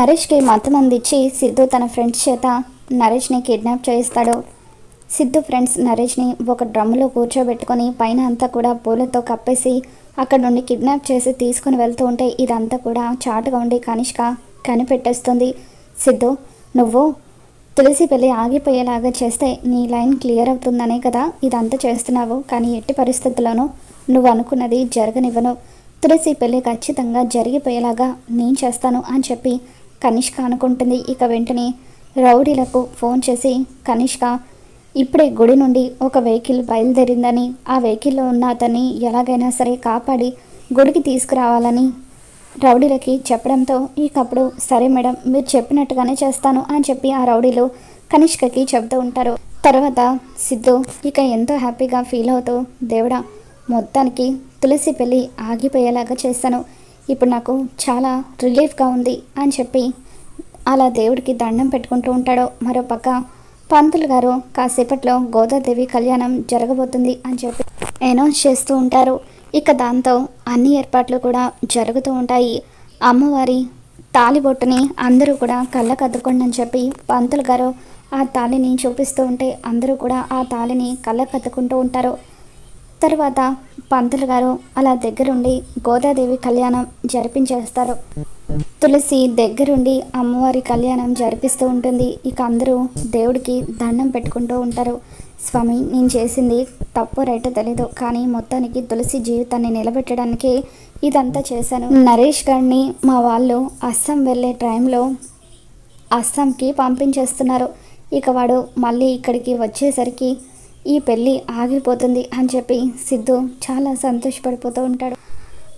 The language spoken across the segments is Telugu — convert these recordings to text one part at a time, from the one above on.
నరేష్కి మతం అందించి సిద్ధు తన ఫ్రెండ్స్ చేత నరేష్ని కిడ్నాప్ చేయిస్తాడు. సిద్ధు ఫ్రెండ్స్ నరేష్ని ఒక డ్రమ్ములో కూర్చోబెట్టుకొని పైన అంతా కూడా పూలతో కప్పేసి అక్కడ నుండి కిడ్నాప్ చేసి తీసుకుని వెళ్తూ ఉంటే ఇదంతా కూడా చాటుగా ఉండి కనిష్క కనిపెట్టేస్తుంది. సిద్ధు నువ్వు తులసి పెళ్ళి ఆగిపోయేలాగా చేస్తే నీ లైన్ క్లియర్ అవుతుందనే కదా ఇదంతా చేస్తున్నావు. కానీ ఎట్టి పరిస్థితుల్లోనూ నువ్వు అనుకున్నది జరగనివ్వను. తులసి పెళ్ళి ఖచ్చితంగా జరిగిపోయేలాగా నేను చేస్తాను అని చెప్పి కనిష్క అనుకుంటుంది. ఇక వెంటనే రౌడీలకు ఫోన్ చేసి కనిష్క ఇప్పుడే గుడి నుండి ఒక వెహికల్ బయలుదేరిందని ఆ వెహికల్లో ఉన్న అతన్ని ఎలాగైనా సరే కాపాడి గుడికి తీసుకురావాలని రౌడీలకి చెప్పడంతో ఇకప్పుడు సరే మేడం మీరు చెప్పినట్టుగానే చేస్తాను అని చెప్పి ఆ రౌడీలు కనిష్కకి చెబుతూ ఉంటారు. తర్వాత సిద్ధు ఇక ఎంతో హ్యాపీగా ఫీల్ అవుతూ దేవుడా మొత్తానికి తులసి పెళ్ళి ఆగిపోయేలాగా చేస్తాను ఇప్పుడు నాకు చాలా రిలీఫ్గా ఉంది అని చెప్పి అలా దేవుడికి దండం పెట్టుకుంటూ ఉంటాడు. మరో పక్క పంతులు గారు కాసేపట్లో గోదాదేవి కళ్యాణం జరగబోతుంది అని చెప్పి అనౌన్స్ చేస్తూ ఉంటారు. ఇక దాంతో అన్ని ఏర్పాట్లు కూడా జరుగుతూ ఉంటాయి. అమ్మవారి తాలిబొట్టుని అందరూ కూడా కళ్ళకద్దుకోండి అని చెప్పి పంతులు గారు ఆ తాళిని చూపిస్తూ ఉంటే అందరూ కూడా ఆ తాళిని కళ్ళకద్దుకుంటూ ఉంటారు. తర్వాత పంతులు గారు అలా దగ్గరుండి గోదాదేవి కళ్యాణం జరిపించేస్తారు. తులసి దగ్గరుండి అమ్మవారి కళ్యాణం జరిపిస్తూ ఉంటుంది. ఇక అందరూ దేవుడికి దండం పెట్టుకుంటూ ఉంటారు. స్వామి నేను చేసింది తప్పు రైట్ తెలీదు. కానీ మొత్తానికి తులసి జీవితాన్ని నిలబెట్టడానికి ఇదంతా చేశాను. నరేష్ గారిని మా వాళ్ళు అస్సాం వెళ్ళే టైంలో అస్సాంకి పంపించేస్తున్నారు. ఇక వాడు మళ్ళీ ఇక్కడికి వచ్చేసరికి ఈ పెళ్ళి ఆగిపోతుంది అని చెప్పి సిద్ధు చాలా సంతోషపడిపోతూ ఉంటాడు.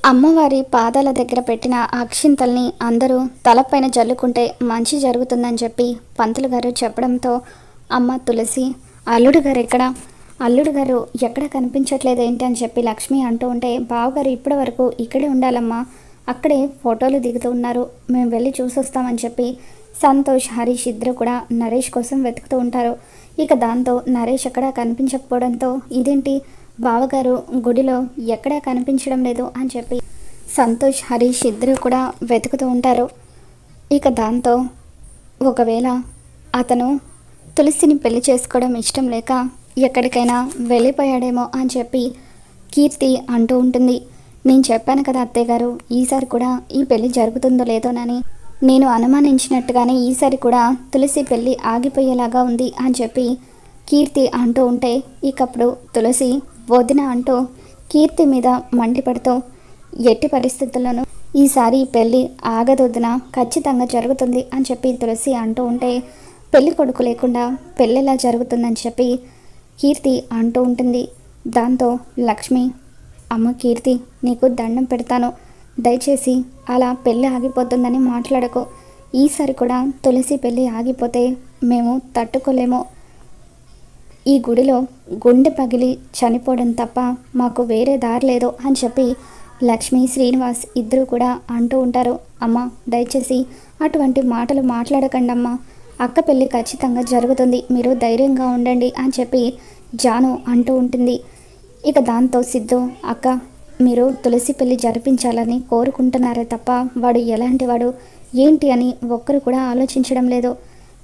అమ్మవారి పాదాల దగ్గర పెట్టిన అక్షింతల్ని అందరూ తలపైన జల్లుకుంటే మంచి జరుగుతుందని చెప్పి పంతులు గారు చెప్పడంతో అమ్మ తులసి అల్లుడు గారు ఎక్కడ? అల్లుడు గారు ఎక్కడ కనిపించట్లేదు ఏంటి? అని చెప్పి లక్ష్మి అంటూ ఉంటే బావగారు ఇప్పటి వరకు ఇక్కడే ఉండాలమ్మా. అక్కడే ఫోటోలు దిగుతూ ఉన్నారు. మేము వెళ్ళి చూసొస్తామని చెప్పి సంతోష్ హరీష్ ఇద్దరు కూడా నరేష్ కోసం వెతుకుతూ ఉంటారు. ఇక దాంతో నరేష్ ఎక్కడా కనిపించకపోవడంతో ఇదేంటి? బావగారు గుడిలో ఎక్కడా కనిపించడం లేదు అని చెప్పి సంతోష్ హరీష్ ఇద్దరు కూడా వెతుకుతూ ఉంటారు. ఇక దాంతో ఒకవేళ అతను తులసిని పెళ్ళి చేసుకోవడం ఇష్టం లేక ఎక్కడికైనా వెళ్ళిపోయాడేమో అని చెప్పి కీర్తి అంటూ ఉంటుంది. నేను చెప్పాను కదా అత్తయ్య గారు ఈసారి కూడా ఈ పెళ్ళి జరుగుతుందో లేదోనని. నేను అనుమానించినట్టుగానే ఈసారి కూడా తులసి పెళ్ళి ఆగిపోయేలాగా ఉంది అని చెప్పి కీర్తి అంటూ ఉంటే ఇకప్పుడు తులసి వదిన అంటూ కీర్తి మీద మండిపడుతూ ఎట్టి పరిస్థితుల్లోనూ ఈసారి పెళ్ళి ఆగదొద్దున? ఖచ్చితంగా జరుగుతుంది అని చెప్పి తులసి అంటూ ఉంటే పెళ్ళి కొడుకు లేకుండా పెళ్ళెలా జరుగుతుందని చెప్పి కీర్తి అంటూ ఉంటుంది. దాంతో లక్ష్మి అమ్మ కీర్తి నీకు దండం పెడతాను. దయచేసి అలా పెళ్ళి ఆగిపోతుందని మాట్లాడకు. ఈసారి కూడా తులసి పెళ్ళి ఆగిపోతే మేము తట్టుకోలేము. ఈ గుడిలో గుండె పగిలి చనిపోవడం తప్ప మాకు వేరే దారి లేదు అని చెప్పి లక్ష్మి శ్రీనివాస్ ఇద్దరు కూడా అంటూ ఉంటారు. అమ్మ దయచేసి అటువంటి మాటలు మాట్లాడకండి అమ్మ అక్క పెళ్ళి ఖచ్చితంగా జరుగుతుంది. మీరు ధైర్యంగా ఉండండి అని చెప్పి జాను అంటూ ఉంటుంది. ఇక దాంతో సిద్ధు అక్క మీరు తులసి పెళ్ళి జరిపించాలని కోరుకుంటున్నారే తప్ప వాడు ఎలాంటి వాడు? ఏంటి అని ఒక్కరు కూడా ఆలోచించడం లేదు.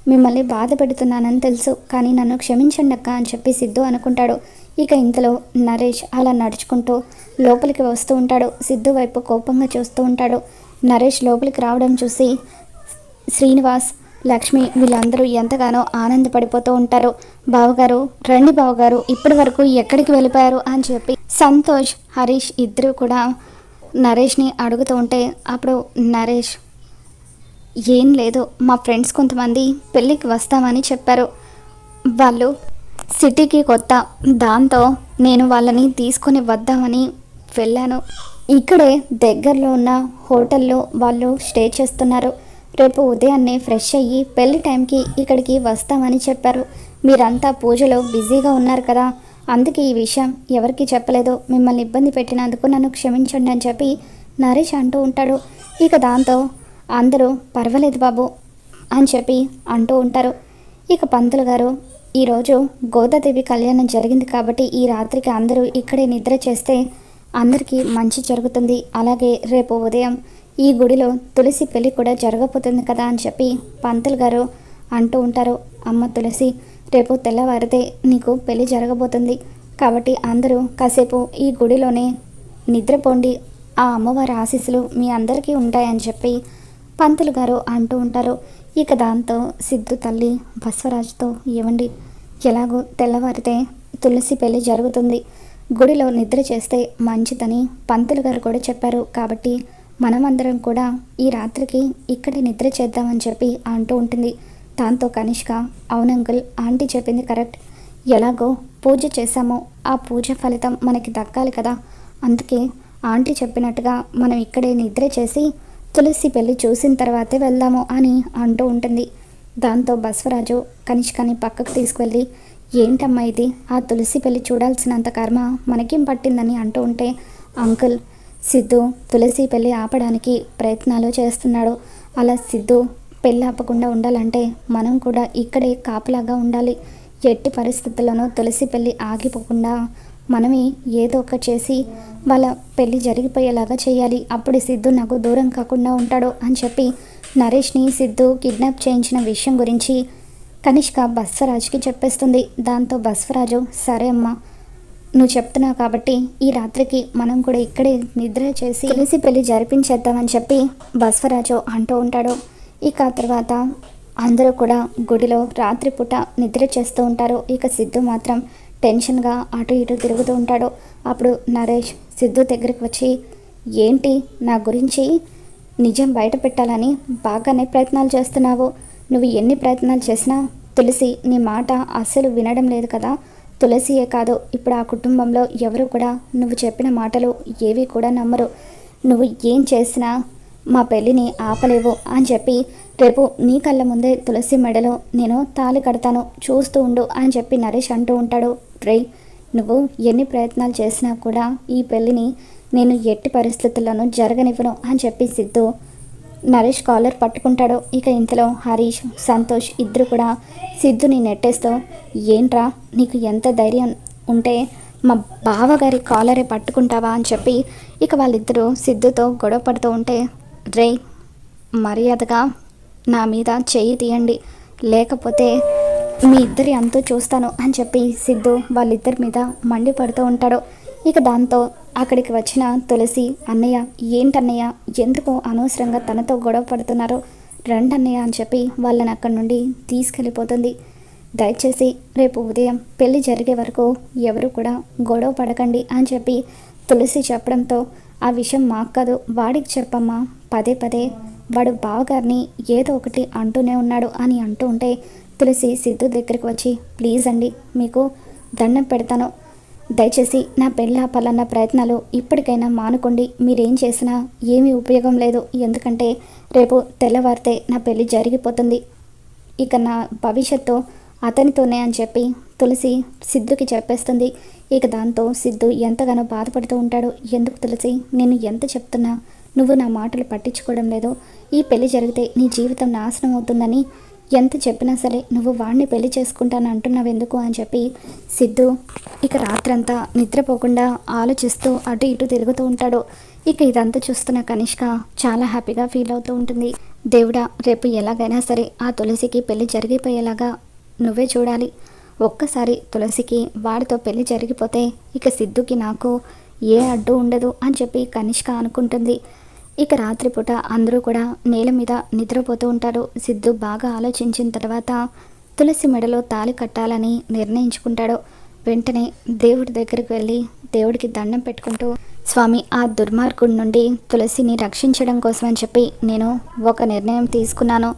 మిమ్మల్ని బాధ పెడుతున్నానని తెలుసు కానీ నన్ను క్షమించండి అక్క అని చెప్పి సిద్ధు అనుకుంటాడు. ఇక ఇంతలో నరేష్ అలా నడుచుకుంటూ లోపలికి వస్తూ ఉంటాడు. సిద్ధు వైపు కోపంగా చూస్తూ ఉంటాడు. నరేష్ లోపలికి రావడం చూసి శ్రీనివాస్ లక్ష్మి వీళ్ళందరూ ఎంతగానో ఆనందపడిపోతూ ఉంటారు. బావగారు రండి బావగారు ఇప్పటి వరకు ఎక్కడికి వెళ్ళిపోయారు? అని చెప్పి సంతోష్ హరీష్ ఇద్దరూ కూడా నరేష్ని అడుగుతూ ఉంటే అప్పుడు నరేష్ ఏం లేదు మా ఫ్రెండ్స్ కొంతమంది పెళ్ళికి వస్తామని చెప్పారు. వాళ్ళు సిటీకి కొత్త దాంతో నేను వాళ్ళని తీసుకొని వద్దామని వెళ్ళాను. ఇక్కడే దగ్గరలో ఉన్న హోటల్లో వాళ్ళు స్టే చేస్తున్నారు. రేపు ఉదయాన్నే ఫ్రెష్ అయ్యి పెళ్ళి టైంకి ఇక్కడికి వస్తామని చెప్పారు. మీరంతా పూజలో బిజీగా ఉన్నారు కదా. అందుకే ఈ విషయం ఎవరికి చెప్పలేదు. మిమ్మల్ని ఇబ్బంది పెట్టినందుకు నన్ను క్షమించండి అని చెప్పి నరేష్ అంటూ ఉంటాడు. ఇక దాంతో అందరూ పర్వాలేదు బాబు అని చెప్పి అంటూ ఉంటారు. ఇక పంతులు గారు ఈరోజు గోదాదేవి కళ్యాణం జరిగింది కాబట్టి ఈ రాత్రికి అందరూ ఇక్కడే నిద్ర చేస్తే అందరికీ మంచి జరుగుతుంది. అలాగే రేపు ఉదయం ఈ గుడిలో తులసి పెళ్ళి కూడా జరగబోతుంది కదా అని చెప్పి పంతులు గారు అంటూ ఉంటారు. అమ్మ తులసి రేపు తెల్లవారితే నీకు పెళ్ళి జరగబోతుంది. కాబట్టి అందరూ కాసేపు ఈ గుడిలోనే నిద్రపోండి. ఆ అమ్మవారి ఆశీస్సులు మీ అందరికీ ఉంటాయని చెప్పి పంతులు గారు అంటూ ఉంటారు. ఇక దాంతో సిద్ధు తల్లి బస్వరాజుతో ఇవ్వండి ఎలాగో తెల్లవారితే తులసి పెళ్ళి జరుగుతుంది. గుడిలో నిద్ర చేస్తే మంచిదని పంతులు గారు కూడా చెప్పారు. కాబట్టి మనమందరం కూడా ఈ రాత్రికి ఇక్కడే నిద్ర చేద్దామని చెప్పి అంటూ ఉంటుంది. దాంతో కనిష్క అవునంకుల్ ఆంటీ చెప్పింది కరెక్ట్. ఎలాగో పూజ చేశామో ఆ పూజ ఫలితం మనకి దక్కాలి కదా. అందుకే ఆంటీ చెప్పినట్టుగా మనం ఇక్కడే నిద్ర చేసి తులసి పెళ్ళి చూసిన తర్వాతే వెళ్దాము అని అంటూ ఉంటుంది. దాంతో బస్వరాజు కనిష్కని పక్కకు తీసుకువెళ్ళి ఏంటమ్మా ఇది? ఆ తులసి పెళ్ళి చూడాల్సినంత కర్మ మనకేం పట్టిందని అంటూ ఉంటే అంకుల్ సిద్ధు తులసి పెళ్ళి ఆపడానికి ప్రయత్నాలు చేస్తున్నాడు. అలా సిద్ధు పెళ్ళి ఆపకుండా ఉండాలంటే మనం కూడా ఇక్కడే కాపలాగా ఉండాలి. ఎట్టి పరిస్థితుల్లోనూ తులసి పెళ్ళి ఆగిపోకుండా మనమే ఏదో ఒక చేసి వాళ్ళ పెళ్ళి జరిగిపోయేలాగా చేయాలి. అప్పుడు సిద్ధు నాకు దూరం కాకుండా ఉంటాడు అని చెప్పి నరేష్ని సిద్ధు కిడ్నాప్ చేయించిన విషయం గురించి కనిష్క బస్వరాజ్కి చెప్పేస్తుంది. దాంతో బస్వరాజు సరే అమ్మా నువ్వు చెప్తున్నావు కాబట్టి ఈ రాత్రికి మనం కూడా ఇక్కడే నిద్ర చేసి కలిసి పెళ్ళి జరిపించేద్దామని చెప్పి బస్వరాజు అంటూ ఉంటాడు. ఇక తర్వాత అందరూ కూడా గుడిలో రాత్రిపూట నిద్ర చేస్తూ ఉంటారు. ఇక సిద్ధు మాత్రం టెన్షన్గా అటు ఇటు తిరుగుతూ ఉంటాడు. అప్పుడు నరేష్ సిద్ధు దగ్గరికి వచ్చి ఏంటి నా గురించి నిజం బయట పెట్టాలని బాగానే ప్రయత్నాలు చేస్తున్నావు. నువ్వు ఎన్ని ప్రయత్నాలు చేసినా తులసి నీ మాట అస్సలు వినడం లేదు కదా. తులసియే కాదు. ఇప్పుడు ఆ కుటుంబంలో ఎవరు కూడా నువ్వు చెప్పిన మాటలు ఏవి కూడా నమ్మరు. నువ్వు ఏం చేసినా మా పెళ్ళిని ఆపలేవు అని చెప్పి రేపు నీ కళ్ళ ముందే తులసి మెడలో నేను తాళి కడతాను చూస్తూ ఉండు అని చెప్పి నరేష్ అంటూ ఉంటాడు. రే నువ్వు ఎన్ని ప్రయత్నాలు చేసినా కూడా ఈ పెళ్ళిని నేను ఎట్టి పరిస్థితుల్లోనూ జరగనివ్వను అని చెప్పి సిద్ధు నరేష్ కాలర్ పట్టుకుంటాడు ఇక ఇంతలో హరీష్ సంతోష్ ఇద్దరు కూడా సిద్ధుని నెట్టేస్తావు ఏంట్రా నీకు ఎంత ధైర్యం ఉంటే మా బావగారి కాలరే పట్టుకుంటావా? అని చెప్పి ఇక వాళ్ళిద్దరూ సిద్ధుతో గొడవ పడుతూ ఉంటే రే మర్యాదగా నా మీద చేయి తీయండి. లేకపోతే మీ ఇద్దరి అంతూ చూస్తాను అని చెప్పి సిద్ధు వాళ్ళిద్దరి మీద మండిపడుతూ ఉంటాడు. ఇక దాంతో అక్కడికి వచ్చిన తులసి అన్నయ్య ఏంటన్నయ్య? ఎందుకు అనవసరంగా తనతో గొడవ పడుతున్నారు? రండన్నయ్య అని చెప్పి వాళ్ళని అక్కడి నుండి తీసుకెళ్ళిపోతుంది. దయచేసి రేపు ఉదయం పెళ్ళి జరిగే వరకు ఎవరు కూడా గొడవ పడకండి అని చెప్పి తులసి చెప్పడంతో ఆ విషయం మాకు కాదు వాడికి చెప్పమ్మా. పదే పదే వాడు బావగారిని ఏదో ఒకటి అంటూనే ఉన్నాడు అని అంటూ ఉంటే తులసి సిద్ధు దగ్గరికి వచ్చి ప్లీజ్ అండి మీకు దండం పెడతాను. దయచేసి నా పెళ్ళి ఆపాలన్న ప్రయత్నాలు ఇప్పటికైనా మానుకోండి. మీరేం చేసినా ఏమీ ఉపయోగం లేదు. ఎందుకంటే రేపు తెల్లవారితే నా పెళ్ళి జరిగిపోతుంది. ఇక నా భవిష్యత్తు అతనితోనే అని చెప్పి తులసి సిద్ధుకి చెప్పేస్తుంది. ఇక దాంతో సిద్ధు ఎంతగానో బాధపడుతూ ఉంటాడు. ఎందుకు తులసి? నేను ఎంత చెప్తున్నా? నువ్వు నా మాటలు పట్టించుకోవడం లేదు. ఈ పెళ్ళి జరిగితే నీ జీవితం నాశనం అవుతుందని ఎంత చెప్పినా సరే నువ్వు వాడిని పెళ్ళి చేసుకుంటాను అంటున్నావు ఎందుకు? అని చెప్పి సిద్ధు ఇక రాత్రంతా నిద్రపోకుండా ఆలోచిస్తూ అటు ఇటు తిరుగుతూ ఉంటాడు. ఇక ఇదంతా చూస్తున్న కనిష్క చాలా హ్యాపీగా ఫీల్ అవుతూ ఉంటుంది. దేవుడా రేపు ఎలాగైనా సరే ఆ తులసికి పెళ్ళి జరిగిపోయేలాగా నువ్వే చూడాలి. ఒక్కసారి తులసికి వాడితో పెళ్ళి జరిగిపోతే ఇక సిద్ధుకి నాకు ఏ అడ్డు ఉండదు అని చెప్పి కనిష్క అనుకుంటుంది. ఇక రాత్రిపూట అందరూ కూడా నేల మీద నిద్రపోతూ ఉంటారు. సిద్ధు బాగా ఆలోచించిన తర్వాత తులసి మెడలో తాళి కట్టాలని నిర్ణయించుకుంటాడు. వెంటనే దేవుడి దగ్గరికి వెళ్ళి దేవుడికి దండం పెట్టుకుంటూ స్వామి ఆ దుర్మార్గుడి నుండి తులసిని రక్షించడం కోసం అని చెప్పి నేను ఒక నిర్ణయం తీసుకున్నాను.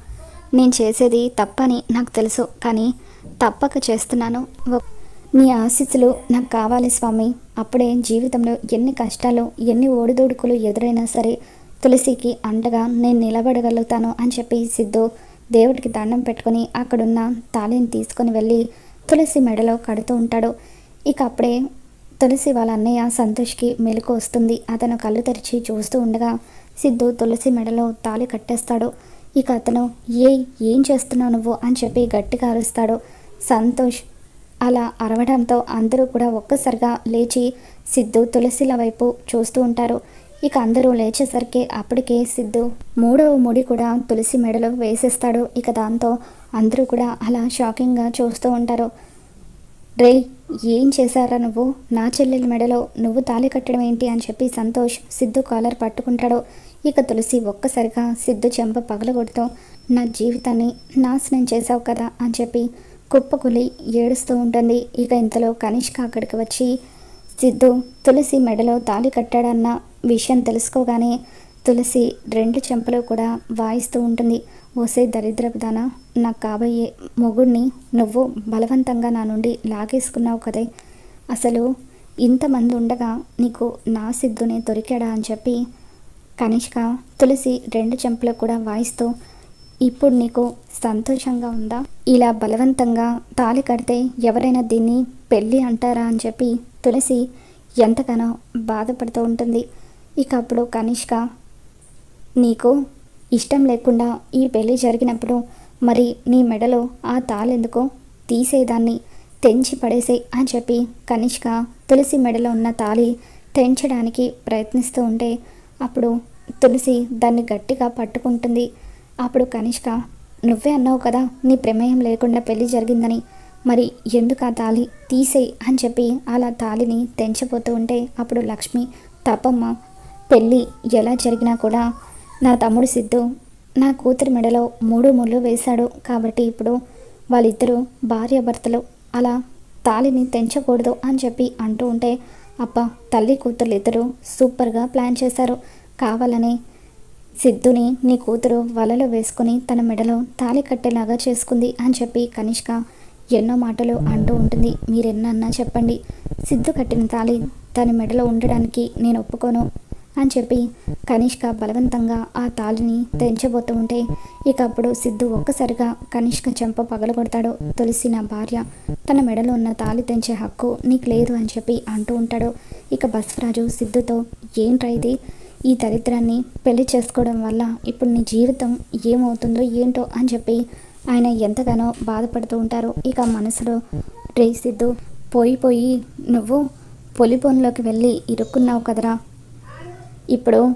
నేను చేసేది తప్పని నాకు తెలుసు కానీ తప్పక చేస్తున్నాను. నీ ఆశీస్సులు నాకు కావాలి స్వామి. అప్పుడే జీవితంలో ఎన్ని కష్టాలు ఎన్ని ఓడిదోడుకులు ఎదురైనా సరే తులసికి అండగా నేను నిలబడగలుగుతాను అని చెప్పి సిద్ధు దేవుడికి దండం పెట్టుకొని అక్కడున్న తాళిని తీసుకొని వెళ్ళి తులసి మెడలో కడుతూ ఉంటాడు. ఇక అప్పుడే తులసి వాళ్ళ అన్నయ్య సంతోష్కి మెలకు వస్తుంది. అతను కళ్ళు తెరిచి చూస్తూ ఉండగా సిద్ధు తులసి మెడలో తాళి కట్టేస్తాడు. ఇక అతను ఏ ఏం చేస్తున్నావు నువ్వు? అని చెప్పి గట్టిగా అరుస్తాడు. సంతోష్ అలా అరవడంతో అందరూ కూడా ఒక్కసారిగా లేచి సిద్ధు తులసిల వైపు చూస్తూ ఉంటారు. ఇక అందరూ లేచేసరికి అప్పటికే సిద్ధు మూడవ ముడి కూడా తులసి మెడలో వేసేస్తాడు. ఇక దాంతో అందరూ కూడా అలా షాకింగ్గా చూస్తూ ఉంటారు. రే ఏం చేశారా నువ్వు? నా చెల్లెల మెడలో నువ్వు తాళి కట్టడం ఏంటి అని చెప్పి సంతోష్ సిద్ధు కాలర్ పట్టుకుంటాడు. ఇక తులసి ఒక్కసారిగా సిద్ధు చెంప పగలగొడుతూ నా జీవితాన్ని నాశనం చేశావు కదా అని చెప్పి కుప్పకులి ఏడుస్తూ ఉంటుంది. ఇక ఇంతలో కనిష్క అక్కడికి వచ్చి సిద్ధు తులసి మెడలో తాళి కట్టాడన్న విషయం తెలుసుకోగానే తులసి రెండు చెంపలు కూడా వాయిస్తూ ఉంటుంది. ఓసే దరిద్రపుదాన నాకు కాబోయే మొగుడిని నువ్వు బలవంతంగా నా నుండి లాగేసుకున్నావు కదే. అసలు ఇంతమంది ఉండగా నీకు నా సిద్ధునే దొరికాడా? అని చెప్పి కనిష్క తులసి రెండు చెంపలు కూడా వాయిస్తూ ఇప్పుడు నీకు సంతోషంగా ఉందా? ఇలా బలవంతంగా తాళి కడితే ఎవరైనా దీన్ని పెళ్ళి అంటారా? అని చెప్పి తులసి ఎంతగానో బాధపడుతూ ఉంటుంది. ఇక అప్పుడు కనిష్క నీకు ఇష్టం లేకుండా ఈ పెళ్ళి జరిగినప్పుడు మరి నీ మెడలో ఆ తాళెందుకు తీసేదాన్ని తెంచి పడేసే అని చెప్పి కనిష్క తులసి మెడలో ఉన్న తాళి తెంచడానికి ప్రయత్నిస్తూ ఉంటే అప్పుడు తులసి దాన్ని గట్టిగా పట్టుకుంటుంది. అప్పుడు కనిష్క నువ్వే అన్నావు కదా నీ ప్రమేయం లేకుండా పెళ్ళి జరిగిందని మరి ఎందుకు ఆ తాళి తీసేయి అని చెప్పి అలా తాళిని తెంచబోతూ ఉంటే అప్పుడు లక్ష్మి తప్పమ్మ పెళ్ళి ఎలా జరిగినా కూడా నా తమ్ముడు సిద్ధు నా కూతురి మెడలో మూడు ముళ్ళు వేశాడు. కాబట్టి ఇప్పుడు వాళ్ళిద్దరూ భార్యాభర్తలు అలా తాళిని తెంచకూడదు అని చెప్పి అంటూ ఉంటే అప్ప తల్లి కూతురు ఇద్దరు సూపర్గా ప్లాన్ చేశారు. కావాలని సిద్ధుని నీ కూతురు వలలో వేసుకుని తన మెడలో తాళి కట్టేలాగా చేసుకుంది అని చెప్పి కనిష్క ఎన్నో మాటలు అంటూ ఉంటుంది. మీరెన్నన్నా చెప్పండి. సిద్ధు కట్టిన తాళి తన మెడలో ఉండడానికి నేను ఒప్పుకోను. అని చెప్పి కనిష్క బలవంతంగా ఆ తాళిని తెంచబోతూ ఉంటే ఇక అప్పుడు సిద్ధు ఒక్కసారిగా కనిష్క చెంప పగలగొడతాడు. తులసి నా భార్య తన మెడలో ఉన్న తాళి తెంచే హక్కు నీకు లేదు అని చెప్పి అంటూ ఉంటాడు. ఇక బస్వరాజు సిద్ధుతో ఏంట్రా ఇది? ఈ దరిద్రాన్ని పెళ్ళి చేసుకోవడం వల్ల ఇప్పుడు నీ జీవితం ఏమవుతుందో ఏంటో అని చెప్పి ఆయన ఎంతగానో బాధపడుతూ ఉంటారు. ఇక మనసులో రే సిద్ధు పోయి పోయి నువ్వు పొలిపోన్లోకి వెళ్ళి ఇరుక్కున్నావు కదరా. ఇప్పుడు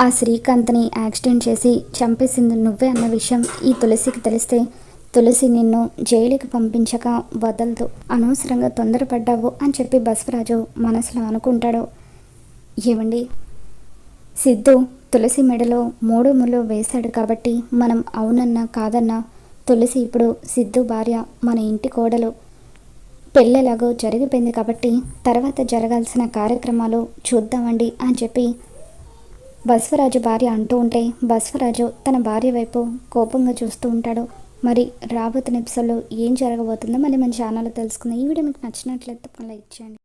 ఆ శ్రీకాంత్ని యాక్సిడెంట్ చేసి చంపేసింది నువ్వే అన్న విషయం ఈ తులసికి తెలిస్తే తులసి నిన్ను జైలుకి పంపించక వదలదు. అనవసరంగా తొందరపడ్డావు అని చెప్పి బసవరాజు మనసులో అనుకుంటాడు. ఏమండి సిద్ధు తులసి మెడలో మూడు ముళ్ళు వేశాడు కాబట్టి మనం అవునన్నా కాదన్నా తులసి ఇప్పుడు సిద్ధు భార్య మన ఇంటి కోడలు. పెళ్ళెలాగో జరిగిపోయింది కాబట్టి తర్వాత జరగాల్సిన కార్యక్రమాలు చూద్దామండి అని చెప్పి బస్వరాజు భార్య అంటూ ఉంటే బస్వరాజు తన భార్య వైపు కోపంగా చూస్తూ ఉంటాడు. మరి రాబోతున్న ఎపిసోడ్లో ఏం జరగబోతుందో మళ్ళీ మన ఛానల్లో తెలుసుకుందాం. ఈ వీడియో మీకు నచ్చినట్లయితే లైక్ చేయండి.